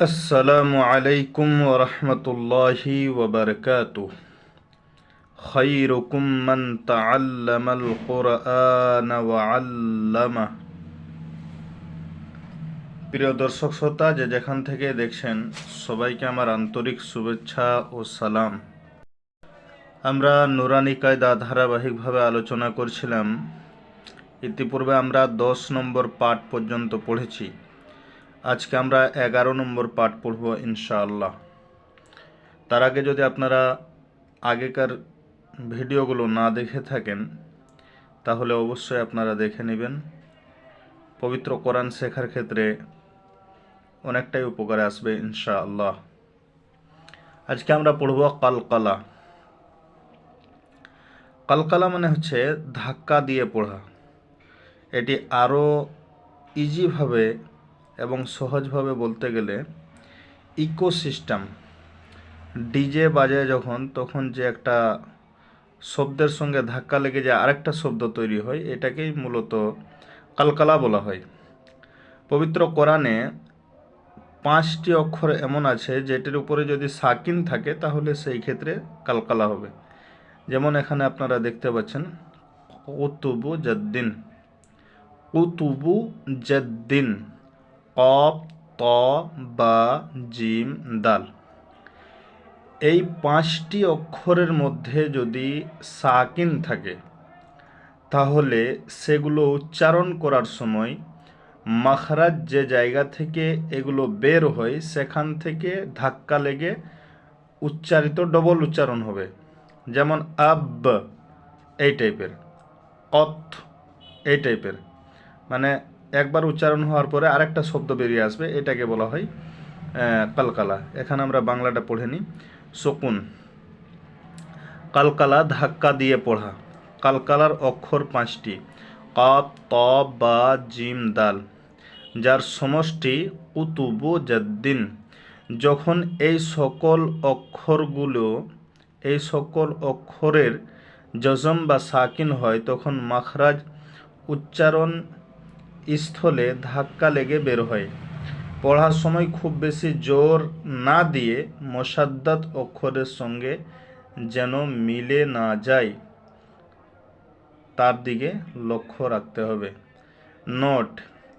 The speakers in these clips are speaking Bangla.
আসসালামু আলাইকুম ওরহমতুল্লাহি ওবরকাত খৈরকুম মন তাল্লামাল কোরআন আল্লামা প্রিয় দর্শক শ্রোতা, যে যেখান থেকে দেখছেন, সবাইকে আমার আন্তরিক শুভেচ্ছা ও সালাম। আমরা নুরানি কায়দা ধারাবাহিকভাবে আলোচনা করছিলাম। ইতিপূর্বে আমরা দশ নম্বর পাঠ পর্যন্ত পড়েছি। আজকে আমরা এগারো নম্বর পাঠ পড়ব ইনশাআল্লাহ। তার আগে যদি আপনারা আগেকার ভিডিওগুলো না দেখে থাকেন, তাহলে অবশ্যই আপনারা দেখে নেবেন। পবিত্র কোরআন শেখার ক্ষেত্রে অনেকটাই উপকারে আসবে ইনশাআল্লাহ। আজকে আমরা পড়ব কালকালা। কালকালা মানে হচ্ছে ধাক্কা দিয়ে পড়া। এটি আরও ইজিভাবে সহজভাবে বলতে গেলে ইকোসিস্টেম। ডিজে বাজে যখন, তখন যে একটা শব্দের সঙ্গে ধাক্কা লেগে যে আরেকটা শব্দ তৈরি হয়, এটাকেই মূলত কালকালা বলা হয়। পবিত্র কোরআনে পাঁচটি অক্ষর এমন আছে, যেটির উপরে যদি সাকিন থাকে, তাহলে সেই ক্ষেত্রে কালকালা হবে। যেমন এখানে আপনারা দেখতে পাচ্ছেন, কুতুবু জাদ্দিন। কুতুবু জাদ্দিন। কপ ত, বা, জিম, দাল। এই পাঁচটি অক্ষরের মধ্যে যদি সাকিন থাকে, তাহলে সেগুলো উচ্চারণ করার সময় মাখরাজ যে জায়গা থেকে এগুলো বের হয়, সেখান থেকে ধাক্কা লেগে উচ্চারিত ডবল উচ্চারণ হবে। যেমন আব, এই টাইপের কথ এই টাইপের মানে একবার উচ্চারণ হওয়ার পরে আরেকটা শব্দ বেরিয়ে আসবে, এটাকে বলা হয় কালকালা। এখানে আমরা বাংলাটা পড়ে নিই। শকুন। কালকালা ধাক্কা দিয়ে পড়া। কালকালার অক্ষর পাঁচটি। কাপ ত বা, জিম, দাল। যার সমষ্টি কুতুবু জাদ্দিন। যখন এই সকল অক্ষরগুলো, এই সকল অক্ষরের জজম বা সাকিন হয়, তখন মাখরাজ উচ্চারণ স্থলে ধাক্কা লেগে বের হয়। পড়ার সময় খুব বেশি জোর না দিয়ে মশাদ্দাত অক্ষরের সঙ্গে যেন মিলে না যায়, তার দিকে লক্ষ্য রাখতে হবে। নোট,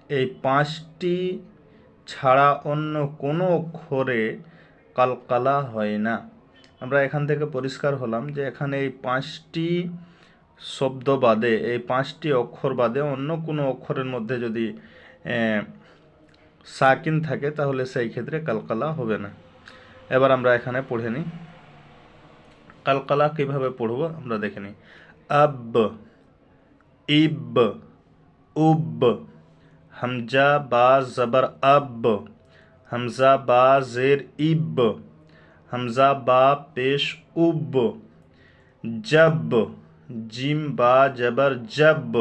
এই পাঁচটি ছাড়া অন্য কোনো অক্ষরে কালকালা হয় না। আমরা এখান থেকে পরিষ্কার হলাম যে এখানে এই পাঁচটি শব্দ বাদে এই পাঁচটি অক্ষর বাদে অন্য কোনো অক্ষরের মধ্যে যদি সাকিন থাকে, তাহলে সেই ক্ষেত্রে কালকালা হবে না। এবার আমরা এখানে পড়ে নিই। কালকালা কীভাবে পড়ব আমরা দেখে নিই। আব, ইব, উব, হামজা, বা, জবর, আব, হামজা, বা, জের, ইব, হামজা, বা, পেশ, উব, জব। জিম বা জবর জব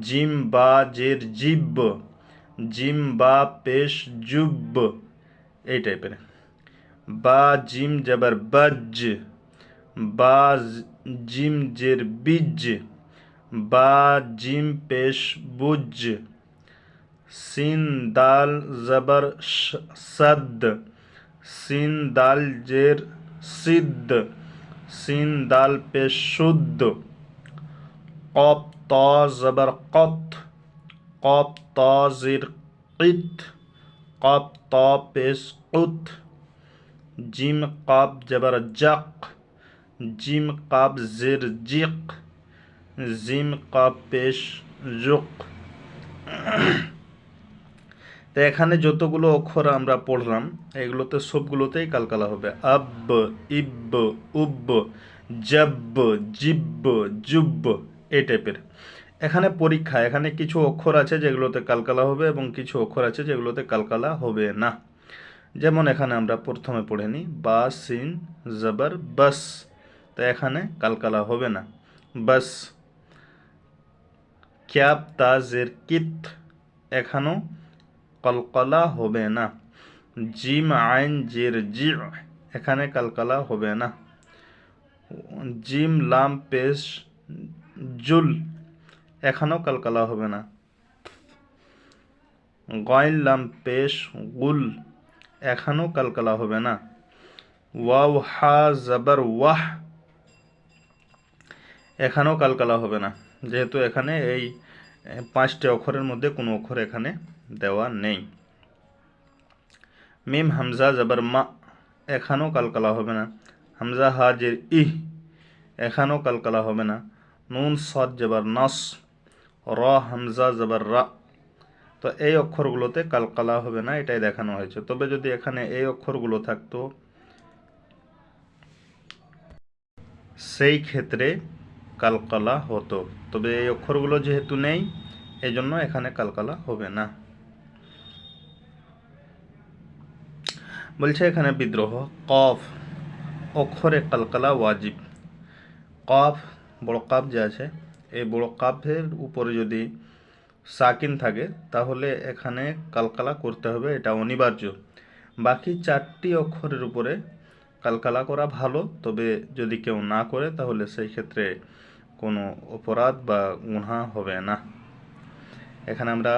জিম বা জের জিব জিম বা পেশ জুব এই টাইপের বা জিম জবর বজ বা জিম জের বীজ বা জিম পেশ বুজ সিন দাল জবর সদ সিন দাল জের সিদ্ধ সিন দাল পেশ শুদ্ধ। কপ ত জবর কত, কপ ত জির কিত, কপ ত পেশ কুত জিম কাব জবর জক, জিম কাব জির জিক, জিম কাব পেশ জুক। তো এখানে যতগুলো অক্ষর আমরা পড়লাম, এগুলোতে সবগুলোতেই কালকালা হবে। আব্ব ইব্ব উব্ব জব জিব্ব জুব্ব এই টাইপের। এখানে পরীক্ষা, এখানে কিছু অক্ষর আছে যেগুলোতে কালকালা হবে এবং কিছু অক্ষর আছে যেগুলোতে কালকালা হবে না। যেমন এখানে আমরা প্রথমে পড়ে নিই, বা, সিন, জবর, বাস। তো এখানে কালকালা হবে না। বাস। ক্যাব, তাজের কিত। এখানেও কলকলা হবে না। জিম আইন জের জি এখানে কালকালা হবে না। জিম লাম পেশ জুল, এখানেও কালকালা হবে না। গয়ন লাম পেশ গুল, এখানেও কালকালা হবে না। ওয়াও হা জবর ওয়াহ, এখানেও কালকালা হবে না। যেহেতু এখানে এই পাঁচটি অক্ষরের মধ্যে কোনো অক্ষর এখানে দেওয়া নেই। মিম হামজা জবর মা, এখানেও কালকালা হবে না। হামজা হাজির ইহ, এখানেও কালকালা হবে না। নুন সদ জবর নস, র হামজা জবর রা। তো এই অক্ষরগুলোতে কালকালা হবে না, এটাই দেখানো হয়েছে। তবে যদি এখানে এই অক্ষরগুলো থাকতো, সেই ক্ষেত্রে কালকালা হতো। তবে এই অক্ষরগুলো যেহেতু নেই এই জন্য এখানে কালকালা হবে না। বলছে এখানে বিদ্রোহ, কফ, অক্ষরে কালকালা ওয়াজিব। কফ বড় কাপ যে আছে, এই বড় কাপের উপরে যদি সাকিন থাকে, তাহলে এখানে কালকালা করতে হবে, এটা অনিবার্য। বাকি চারটি অক্ষরের উপরে কালকালা করা ভালো, তবে যদি কেউ না করে, তাহলে সেই ক্ষেত্রে কোনো অপরাধ বা গুণা হবে না। এখানে আমরা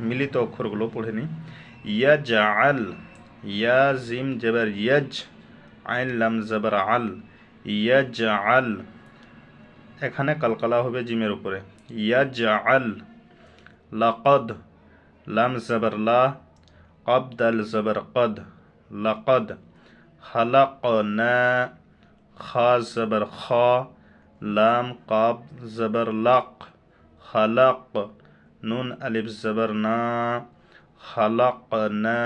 মিলিত অক্ষরগুলো পড়ে নিই। ইয়া জাআল ইয়া জিম জবর ইয়াজ আইন লাম জবর আল ইয়া জাআল এখানে কালকালা হবে জিমের উপরে ইয়া জাআল লাকদ লাম জবর লা قب دل زبر قد لقد خلقنا خا زبر خا لام قاب زبر لق خلق نون ألف زبر نا خلقنا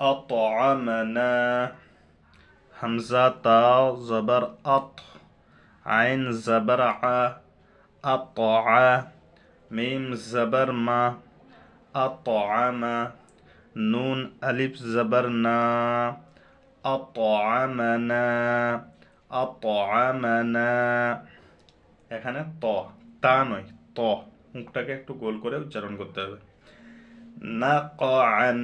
أطعمنا همزة تا زبر أط عين زبر ع أطع ميم زبر ما أطعم نون ألف زبر نا أطعمنا أطعمنا এখানে ত তা নয় ত মুখটাকে একটু গোল করে উচ্চারণ করতে হবে না ক আন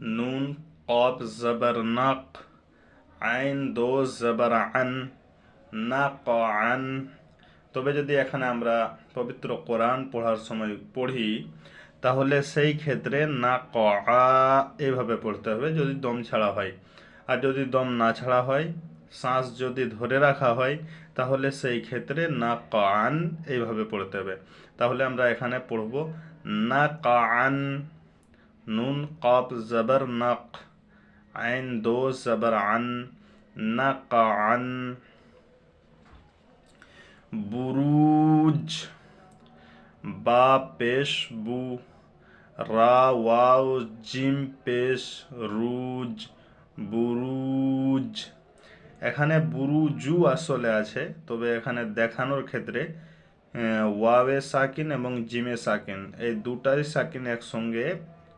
নুন কব জবর নাক আইন দো জবর আন না ক আন তবে যদি এখানে আমরা পবিত্র কোরআন পড়ার সময় পড়ি, তাহলে সেই ক্ষেত্রে না ক আ এভাবে পড়তে হবে যদি দম ছাড়া হয়। আর যদি দম না ছাড়া হয়, শ্বাস যদি ধরে রাখা হয়, তাহলে সেই ক্ষেত্রে না কান এইভাবে পড়তে হবে। তাহলে আমরা এখানে পড়ব না কান নুন কপ জবর নক আইন দো জবর আন না কান বুরুজ বা পেশ বু রা ওয়াও জিম পেশ রুজ বুরুজ এখানে বুরুজু আসলে আছে, তবে এখানে দেখানোর ক্ষেত্রে ওয়াওয়ে সাকিন এবং জিমে সাকিন, এই দুটাই সাকিন একসঙ্গে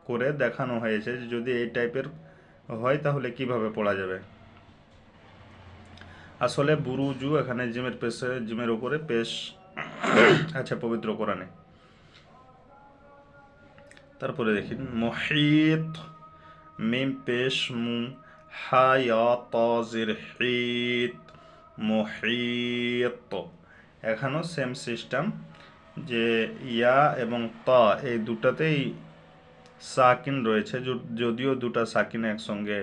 করে দেখানো হয়েছে যে যদি এই টাইপের হয় তাহলে কীভাবে পড়া যাবে। আসলে বুরুজু এখানে জিমের পেশে, জিমের উপরে পেশ আছে পবিত্র কোরআনে। তারপরে দেখি, মহিত, মিম, পেশ মু হায়াতির এখানেও সেম সিস্টেম যে ইয়া এবং তা এই দুটাতেই সাকিন রয়েছে যদিও দুটা সাকিন একসঙ্গে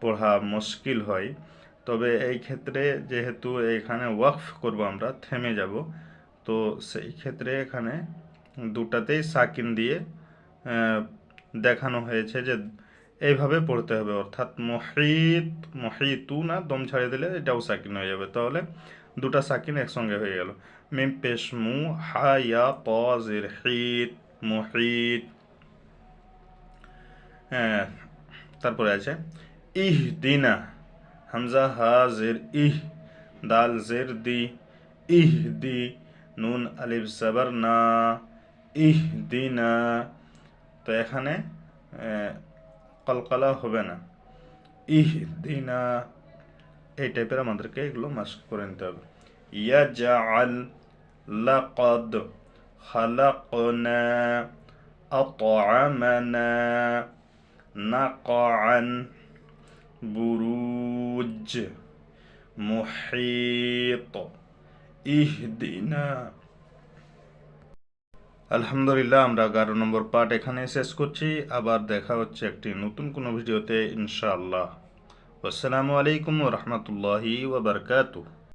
পড়া মুশকিল হয়। তবে এই ক্ষেত্রে যেহেতু এখানে ওয়াকফ করব আমরা, থেমে যাব, তো সেই ক্ষেত্রে এখানে দুটাতেই সাকিন দিয়ে দেখানো হয়েছে যে এইভাবে পড়তে হবে। অর্থাৎ মহিত, মহিতু না, দম ছাড়িয়ে দিলে এটাও সাকিন হয়ে যাবে। তাহলে দুটা সাকিন একসঙ্গে হয়ে গেল। মিম পেশ মু, হা, ইয়া, ত, জির, হিত, মহিত। হ্যাঁ তারপরে আছে ইহ দিনা হামজা হা জের ইহ দাল জের দি ইহ দি নুন আলিফ জবর না ইহ দিনা তো এখানে আহ, কলকলা হবে না ইহ দিনা এই টাইপের আমাদেরকে এগুলো মাস্ক করে নিতে হবে ইয়া জাআল লাকাদ খালাকনা أطعمنا نقعا بروج محيط اهدنا আলহামদুলিল্লাহ আমরা এগারো নম্বর পার্ট এখানে শেষ করছি আবার দেখা হচ্ছে একটি নতুন কোনো ভিডিওতে ইনশাআল্লাহ আসসালামু আলাইকুম রহমতুল্লাহি ওবরকাতু